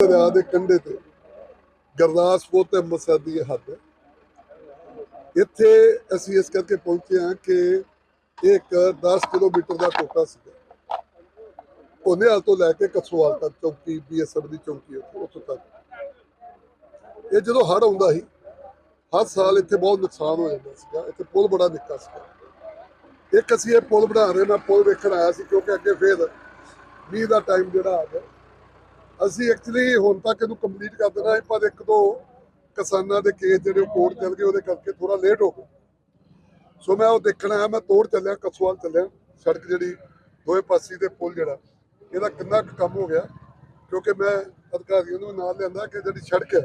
ਦਰਿਆ ਦੇ ਕੰਢੇ ਤੇ ਗੁਰਦਾਸਪੁਰ ਤੇ ਅੰਮ੍ਰਿਤਸਰ ਦੀ ਹੱਦ ਹੈ। ਇੱਥੇ ਅਸੀਂ ਇਸ ਕਰਕੇ ਪਹੁੰਚੇ ਹਾਂ ਕਿ ਇੱਕ 10 ਕਿਲੋਮੀਟਰ ਦਾ ਟੋਟਾ ਸੀਗਾ। ਕੋਨੇਵਾਲ ਤੋਂ ਲੈ ਕੇ ਕਸੂਵਾਲ ਤੱਕ ਚੌਕੀ, ਬੀਐਸਐਫ ਦੀ ਚੌਕੀ ਉੱਥੋਂ ਤੱਕ। ਇਹ ਜਦੋਂ ਹੜ ਆਉਂਦਾ ਸੀ, ਹਰ ਸਾਲ ਇੱਥੇ ਬਹੁਤ ਨੁਕਸਾਨ ਹੋ ਜਾਂਦਾ ਸੀਗਾ। ਇੱਥੇ ਪੁਲ ਬੜਾ ਨਿੱਕਾ ਸੀਗਾ। ਇੱਕ ਅਸੀਂ ਇਹ ਪੁਲ ਬਣਾ ਰਹੇ ਮੈਂ ਪੁਲ ਵੇਖਣ ਆਇਆ ਸੀ, ਕਿਉਂਕਿ ਅੱਗੇ ਫੇਰ ਮੀਂਹ ਦਾ ਟਾਈਮ ਜਿਹੜਾ ਆ ਗਿਆ। ਅਸੀਂ ਐਕਚੁਅਲੀ ਹੁਣ ਤੱਕ ਇਹਨੂੰ ਕੰਪਲੀਟ ਕਰ ਦੇਣਾ ਹੈ ਪਰ ਇੱਕ ਦੋ ਕਿਸਾਨਾਂ ਦੇ ਕੇਸ ਜਿਹੜੇ ਉਹ ਕੋਰਟ ਚੱਲ ਗਏ, ਉਹਦੇ ਕਰਕੇ ਥੋੜਾ ਲੇਟ ਹੋ ਗਿਆ। ਸੋ ਮੈਂ ਉਹ ਦੇਖਣਾ ਹੈ ਮੈਂ ਤੋੜ ਚੱਲਿਆ, ਕਸੂਵਾਲ ਚੱਲਿਆ, ਸੜਕ ਜਿਹੜੀ ਦੋਵੇਂ ਪਾਸੇ ਦੇ ਪੁਲ ਜਿਹੜਾ, ਇਹਦਾ ਕਿੰਨਾ ਕੁ ਕੰਮ ਹੋ ਗਿਆ, ਕਿਉਂਕਿ ਮੈਂ ਅਧਿਕਾਰੀਆਂ ਨੂੰ ਨਾਲ ਲਿਆਂਦਾ ਕਿ ਜਿਹੜੀ ਸੜਕ ਹੈ,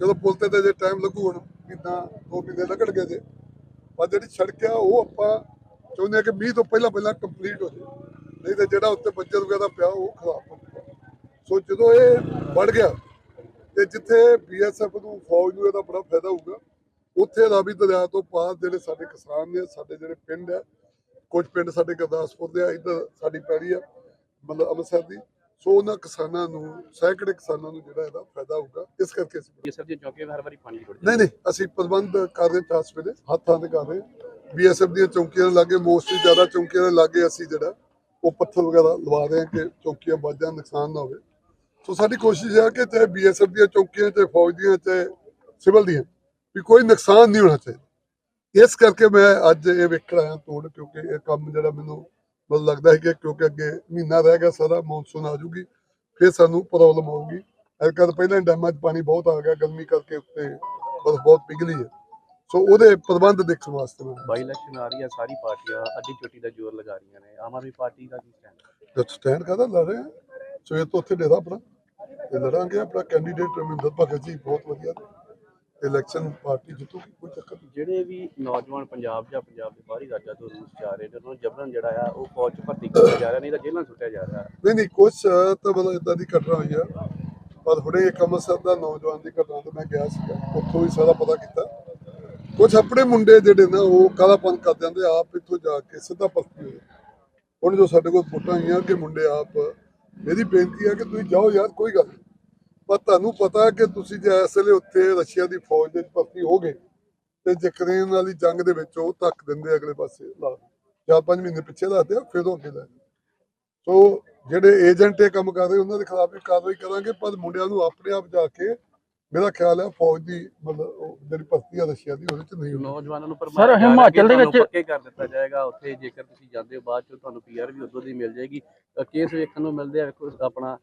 ਜਦੋਂ ਪੁਲ ਤੇ ਤੇ ਜੇ ਟਾਈਮ ਲੱਗੂ ਹੁਣ ਕਿਦਾਂ ਦੋ ਮਹੀਨੇ ਲੱਗਣਗੇ ਜੇ, ਪਰ ਜਿਹੜੀ ਸੜਕ ਹੈ ਉਹ ਆਪਾਂ ਚਾਹੁੰਦੇ ਹਾਂ ਕਿ ਮੀਂਹ ਤੋਂ ਪਹਿਲਾਂ ਪਹਿਲਾਂ ਕੰਪਲੀਟ ਹੋ ਜਾਵੇ ਨਹੀਂ ਤੇ ਜਿਹੜਾ ਉੱਤੇ ਬੱਜਰ ਵਗੈਰਾ ਪਿਆ, ਉਹ ਖਰਾਬ ਸੋ ਜਦੋਂ ਇਹ ਵੱਧ ਗਿਆ ਤੇ ਜਿੱਥੇ ਬੀਐਸਐਫ ਨੂੰ ਫੌਜ ਨੂੰ ਇਹਦਾ ਬੜਾ ਫਾਇਦਾ ਹੋਊਗਾ ਉੱਥੇ ਰਾਵੀ ਦਰਿਆ ਤੋਂ ਪਾਰ ਜਿਹੜੇ ਸਾਡੇ ਕਿਸਾਨ ਨੇ ਸਾਡੇ ਜਿਹੜੇ ਪਿੰਡ ਆ ਕੁਝ ਪਿੰਡ ਸਾਡੇ ਗੁਰਦਾਸਪੁਰ ਦੇ ਆ ਇੱਧਰ ਸਾਡੀ ਪੈੜੀ ਆ ਮਤਲਬ ਅੰਮ੍ਰਿਤਸਰ ਦੀ ਸੋ ਉਹਨਾਂ ਕਿਸਾਨਾਂ ਨੂੰ ਸੈਂਕੜੇ ਕਿਸਾਨਾਂ ਨੂੰ ਜਿਹੜਾ ਇਹਦਾ ਫਾਇਦਾ ਹੋਊਗਾ ਇਸ ਕਰਕੇ ਅਸੀਂ ਸਭ ਦੀਆਂ ਚੌਕੀਆਂ ਹਰ ਵਾਰੀ ਪਾਣੀ ਰੁੜ ਨਹੀਂ ਨਹੀਂ ਅਸੀਂ ਪ੍ਰਬੰਧ ਕਰ ਰਹੇ ਚਾਸ ਵੇਲੇ ਹੱਥਾਂ ਦੇ ਕਰ ਰਹੇ ਬੀਐਸਐਫ ਦੀਆਂ ਚੌਕੀਆਂ ਦੇ ਲਾਗੇ ਮੋਸਟਲੀ ਜ਼ਿਆਦਾ ਚੌਕੀਆਂ ਦੇ ਲਾਗੇ ਅਸੀਂ ਜਿਹੜਾ ਉਹ ਪੱਥਰ ਵਗੈਰਾ ਲਵਾ ਰਹੇ ਹਾਂ ਕਿ ਚੌਕੀਆਂ ਵੱਜ ਜਾਣ ਨੁਕਸਾਨ ਨਾ ਹੋਵੇ। ਸੋ ਸਾਡੀ ਕੋਸ਼ਿਸ਼ ਹੈ ਕਿ ਚਾਹੇ ਬੀਐਸਐਫ ਦੀਆਂ ਚੌਕੀਆਂ ਚਾਹੇ ਫੌਜ ਦੀਆਂ ਚਾਹੇ ਸਿਵਲ ਦੀਆਂ ਵੀ ਕੋਈ ਨੁਕਸਾਨ ਨਹੀਂ ਹੋਣਾ ਚਾਹੀਦਾ। ਇਸ ਕਰਕੇ ਮੈਂ ਅੱਜ ਇਹ ਵੇਖਣ ਆਇਆ ਤੋੜ ਕਿਉਂਕਿ ਇਹ ਕੰਮ ਜਿਹੜਾ ਮੈਨੂੰ ਮਤਲਬ ਲੱਗਦਾ ਹੈ ਕਿ ਕਿਉਂਕਿ ਅੱਗੇ ਮਹੀਨਾ ਰਹਿ ਗਿਆ ਸਾਰਾ ਮੌਨਸੂਨ ਆ ਜੂਗੀ ਫਿਰ ਸਾਨੂੰ ਪ੍ਰੋਬਲਮ ਆਊਗੀ। ਐਲਕਾ ਤਾਂ ਪਹਿਲਾਂ ਹੀ ਡੈਮਾਂ 'ਚ ਪਾਣੀ ਬਹੁਤ ਆ ਗਿਆ ਗਰਮੀ ਕਰਕੇ ਉੱਤੇ ਬਰਫ਼ ਬਹੁਤ ਪਿਘਲੀ ਹੈ। ਸੋ ਉਹਦੇ ਪ੍ਰਬੰਧ ਦੇਖਣ ਵਾਸਤੇ ਮੈਂ ਬਾਈ ਇਲੈਕਸ਼ਨ ਆ ਰਹੀ ਹੈ ਸਾਰੀ ਪਾਰਟੀਆਂ ਅੱਡੀ ਚੋਟੀ ਦਾ ਜ਼ੋਰ ਲਗਾ ਰਹੀਆਂ ਨੇ। ਆਮ ਆਦਮੀ ਪਾਰਟੀ ਦਾ ਕੀ ਸਟੈਂਡ ਸਟੈਂਡ ਕਾਹਦਾ ਲੜ ਰਹੇ ਆ? ਸਵੇਰ ਤੋਂ ਉੱਥੇ ਡੇਰਾ ਆਪਣਾ ਤੇ ਲੜਾਂਗੇ ਆਪਣਾ ਕੈਂਡੀਡੇਟ ਰਮਿੰਦਰ ਭਗਤ ਜੀ ਬਹੁਤ ਵਧੀਆ ਇਲੈਕਸ਼ਨ ਪਾਰਟੀ ਜਿੱਤੂਗੀ ਕੋਈ ਚੱਕਰ ਨਹੀਂ। ਜਿਹੜੇ ਵੀ ਨੌਜਵਾਨ ਪੰਜਾਬ ਜਾਂ ਪੰਜਾਬ ਦੇ ਬਾਹਰੀ ਰਾਜਾਂ ਤੋਂ ਰੂਸ ਜਾ ਰਹੇ ਨੇ ਉਹਨਾਂ ਨੂੰ ਜਬਰਨ ਜਿਹੜਾ ਆ ਉਹ ਫੌਜ ਚ ਭਰਤੀ ਕੀਤਾ ਜਾ ਰਿਹਾ ਨਹੀਂ ਤਾਂ ਜੇਲ੍ਹਾਂ ਸੁੱਟਿਆ ਜਾ ਰਿਹਾ। ਨਹੀਂ ਨਹੀਂ ਕੁਛ ਤਾਂ ਮਤਲਬ ਇਦਾਂ ਦੀ ਘਟਨਾ ਹੋਈ ਆ। ਪਰ ਹੁਣੇ ਇੱਕ ਅੰਮ੍ਰਿਤਸਰ ਦਾ ਨੌਜਵਾਨ ਦੀ ਘਟਨਾ ਤੇ ਮੈਂ ਗਿਆ ਸੀਗਾ ਉੱਥੋਂ ਵੀ ਸਾਰਾ ਪਤਾ ਕੀਤਾ। ਕੁਝ ਆਪਣੇ ਮੁੰਡੇ ਜਿਹੜੇ ਨਾ ਉਹ ਕਾਲਾਪਨ ਕਰ ਜਾਂਦੇ ਆਪ ਇੱਥੋਂ ਜਾ ਕੇ ਸਿੱਧਾ ਭਰਤੀ ਹੋਏ। ਹੁਣ ਜੋ ਸਾਡੇ ਕੋਲ ਫੋਟੋਆਂ ਆਈਆਂ ਕਿ ਮੁੰਡੇ ਆਪ ਮੇਰੀ ਬੇਨਤੀ ਹੈ ਕਿ ਤੁਸੀਂ ਜਾਓ ਯਾਰ, ਕੋਈ ਗੱਲ ਪਰ ਤੁਹਾਨੂੰ ਪਤਾ ਹੈ ਕਿ ਤੁਸੀਂ ਜੇ ਇਸ ਵੇਲੇ ਉੱਥੇ ਰਸ਼ੀਆ ਦੀ ਫੌਜ ਦੇ ਭਰਤੀ ਹੋ ਗਏ ਤੇ ਯੂਕਰੇਨ ਵਾਲੀ ਜੰਗ ਦੇ ਵਿੱਚ ਉਹ ਧੱਕ ਦਿੰਦੇ ਅਗਲੇ ਪਾਸੇ ਲਾ ਚਾਰ ਪੰਜ ਮਹੀਨੇ ਪਿੱਛੇ ਦੱਸਦੇ ਆ ਫਿਰ ਉਹ ਅੱਗੇ ਲੈ ਸੋ ਜਿਹੜੇ ਏਜੰਟ ਇਹ ਕੰਮ ਕਰ ਰਹੇ, ਉਹਨਾਂ ਦੇ ਖਿਲਾਫ ਵੀ ਕਾਰਵਾਈ ਕਰਾਂਗੇ, ਪਰ ਮੁੰਡਿਆਂ ਨੂੰ ਆਪਣੇ ਆਪ ਜਾ ਕੇ ਮੇਰਾ ਖਿਆਲ ਹੈ ਫੌਜ ਦੀ ਮਤਲਬ ਉਹ ਜਿਹੜੀ ਭਰਤੀ ਆ ਰਸ਼ੀਆ ਦੀ ਉਹਦੇ ਚ ਨਹੀਂ ਹੋਣੀ। ਨੌਜਵਾਨਾਂ ਨੂੰ ਹਿਮਾਚਲ ਦੇ ਵਿੱਚ- ਪੱਕੇ ਕਰ ਦਿੱਤਾ ਜਾਏਗਾ। ਉੱਥੇ ਜੇਕਰ ਤੁਸੀਂ ਜਾਂਦੇ ਹੋ ਬਾਅਦ ਚ ਤੁਹਾਨੂੰ ਪੀਆਰ ਵੀ ਉਦੋਂ ਦੀ ਮਿਲ ਜਾਏਗੀ। ਕੇਸ ਵੇਖਣ ਨੂੰ ਮਿਲਦੇ ਆ ਵੇਖੋ ਆਪਣਾ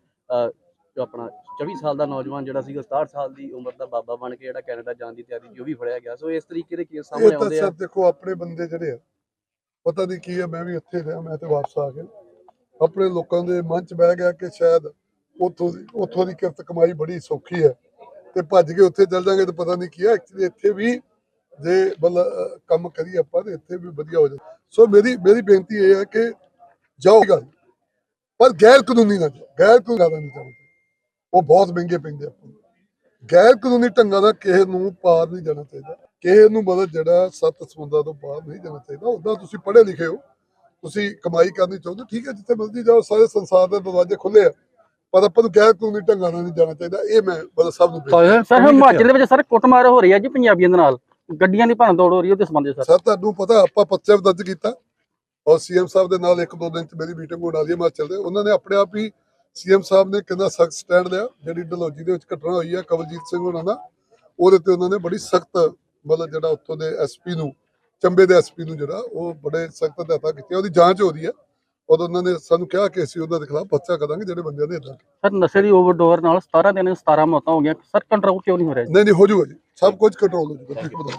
ਜੋ ਆਪਣਾ 24 ਸਾਲ ਦਾ ਨੌਜਵਾਨ ਜਿਹੜਾ ਸੀਗਾ 67 ਸਾਲ ਦੀ ਉਮਰ ਦਾ ਬਾਬਾ ਬਣ ਕੇ ਜਿਹੜਾ ਕੈਨੇਡਾ ਜਾਣ ਦੀ ਤਿਆਰੀ ਸੀ ਉਹ ਵੀ ਫੜਿਆ ਗਿਆ। ਸੋ ਇਸ ਤਰੀਕੇ ਦੇ ਕੇਸ ਸਾਹਮਣੇ ਇਹ ਤਾਂ ਆਉਂਦੇ ਆ। ਸਰ ਦੇਖੋ ਆਪਣੇ ਬੰਦੇ ਜਿਹੜੇ ਆ ਪਤਾ ਨਹੀਂ ਕੀ ਹੈ ਮੈਂ ਵੀ ਉੱਥੇ ਰਿਹਾ ਮੈਂ ਤੇ ਵਾਪਸ ਆ ਗਿਆ। ਆਪਣੇ ਲੋਕਾਂ ਦੇ ਮਨ ਚ ਬਹਿ ਗਿਆ ਕਿ ਸ਼ਾਇਦ ਉੱਥੋਂ ਦੀ ਉੱਥੋਂ ਦੀ ਕਿਰਤ ਕਮਾਈ ਬੜੀ ਸੌਖੀ ਹੈ। ਤੇ ਭੱਜ ਕੇ ਉੱਥੇ ਚੱਲ ਜਾਾਂਗੇ ਤਾਂ ਪਤਾ ਨਹੀਂ ਕੀ ਹੈ ਐਕਚੁਅਲੀ ਇੱਥੇ ਵੀ ਜੇ ਮਤਲਬ ਕੰਮ ਕਰੀਏ ਆਪਾਂ ਤੇ ਇੱਥੇ ਵੀ ਵਧੀਆ ਹੋ ਜਾਏ ਸੋ ਮੇਰੀ ਮੇਰੀ ਬੇਨਤੀ ਇਹ ਹੈ ਕਿ ਜਾਓ ਪਰ ਗੈਰ ਕਾਨੂੰਨੀ ਨਾ ਜਾਓ ਗੈਰ ਕਾਨੂੰਨੀ ਨਹੀਂ ਜਾਣਾ ਉਹ ਬਹੁਤ ਮਹਿੰਗੇ ਪੈਂਦੇ ਆਪਾਂ ਨੂੰ। ਗੈਰ ਕਾਨੂੰਨੀ ਢੰਗਾਂ ਦਾ ਕਿਸੇ ਨੂੰ ਪਾਰ ਨਹੀਂ ਜਾਣਾ ਚਾਹੀਦਾ। ਕਿਸੇ ਨੂੰ ਮਤਲਬ ਜਿਹੜਾ ਸੱਤ ਸਮੁੰਦਰਾਂ ਤੋਂ ਬਾਹਰ ਨਹੀਂ ਜਾਣਾ ਚਾਹੀਦਾ ਉਦਾਂ ਤੁਸੀਂ ਪੜ੍ਹੇ ਲਿਖੇ ਹੋ ਤੁਸੀਂ ਕਮਾਈ ਕਰਨੀ ਚਾਹੁੰਦੇ ਹੋ, ਠੀਕ ਹੈ ਜਿੱਥੇ ਮਰਜ਼ੀ ਜਾਓ ਸਾਰੇ ਸੰਸਾਰ ਦੇ ਦਰਵਾਜ਼ੇ ਖੁੱਲੇ ਆ। ਪਰ ਆਪਾਂ ਨੂੰ ਗੈਰ ਕਾਨੂੰਨੀ ਢੰਗਾਂ ਨਾਲ ਨਹੀਂ ਜਾਣਾ ਚਾਹੀਦਾ ਇਹ ਮੈਂ ਮਤਲਬ ਸਭ ਨੂੰ ਸਰ ਹਿਮਾਚਲ ਦੇ ਵਿੱਚ ਸਰ ਕੁੱਟਮਾਰ ਹੋ ਰਹੀ ਹੈ ਜੀ ਪੰਜਾਬੀਆਂ ਦੇ ਨਾਲ। ਗੱਡੀਆਂ ਦੀ ਭੰਨ ਤੋੜ ਹੋ ਰਹੀ ਹੈ ਉਹਦੇ ਸੰਬੰਧ ਵਿੱਚ ਸਰ। ਸਰ ਤੁਹਾਨੂੰ ਪਤਾ ਆਪਾਂ ਪਰਚਾ ਵੀ ਦਰਜ ਕੀਤਾ ਔਰ ਸੀਐਮ ਸਾਹਿਬ ਦੇ ਨਾਲ ਇੱਕ ਦੋ ਦਿਨ ਚ ਮੇਰੀ ਮੀਟਿੰਗ ਹੋਣ ਹੈ ਹਿਮਾਚਲ ਦੇ। ਉਹਨਾਂ ਨੇ ਆਪਣੇ ਆਪ ਹੀ ਸੀਐਮ ਸਾਹਿਬ ਨੇ ਕਿੰਨਾ ਸਖਤ ਸਟੈਂਡ ਲਿਆ ਜਿਹੜੀ ਡਲਹੌਜੀ ਦੇ ਵਿੱਚ ਘਟਨਾ ਹੋਈ ਹੈ ਕਵਲਜੀਤ ਸਿੰਘ ਉਹਨਾਂ ਨਾਲ ਉਹਦੇ ਤੇ ਉਹਨਾਂ ਨੇ ਬੜੀ ਸਖਤ ਮਤਲਬ ਜਿਹੜਾ ਉੱਥੋਂ ਦੇ ਐਸਪੀ ਨੂੰ ਚੰਬੇ ਦੇ ਐਸਪੀ ਨੂੰ ਜਿਹੜਾ ਉਹ ਬੜੇ ਸਖਤ ਹਦਾਇਤਾਂ ਕੀਤੀਆਂ ਉਹਦੀ ਜਾਂਚ ਹੋ ਰਹੀ ਹੈ ਔਰ ਉਹਨਾਂ ਨੇ ਸਾਨੂੰ ਕਿਹਾ ਕਿ ਅਸੀਂ ਉਹਨਾਂ ਦੇ ਖਿਲਾਫ ਪਰਚਾ ਕਰਾਂਗੇ ਜਿਹੜੇ ਬੰਦਿਆਂ ਨੇ ਇਦਾਂ ਸਰ ਨਸ਼ੇ ਦੀ ਓਵਰਡੋਰ ਨਾਲ 17 ਦਿਨ 17 ਮੌਤਾਂ ਹੋ ਗਈਆਂ। ਸਰ ਕੰਟਰੋਲ ਕਿਉਂ ਨਹੀਂ ਹੋ ਰਿਹਾ ਜੀ? ਨਹੀਂ ਨਹੀਂ ਹੋ ਜੂਗਾ ਜੀ। ਸਭ ਕੁਝ ਕੰਟਰੋਲ ਹੋ ਜੂਗਾ।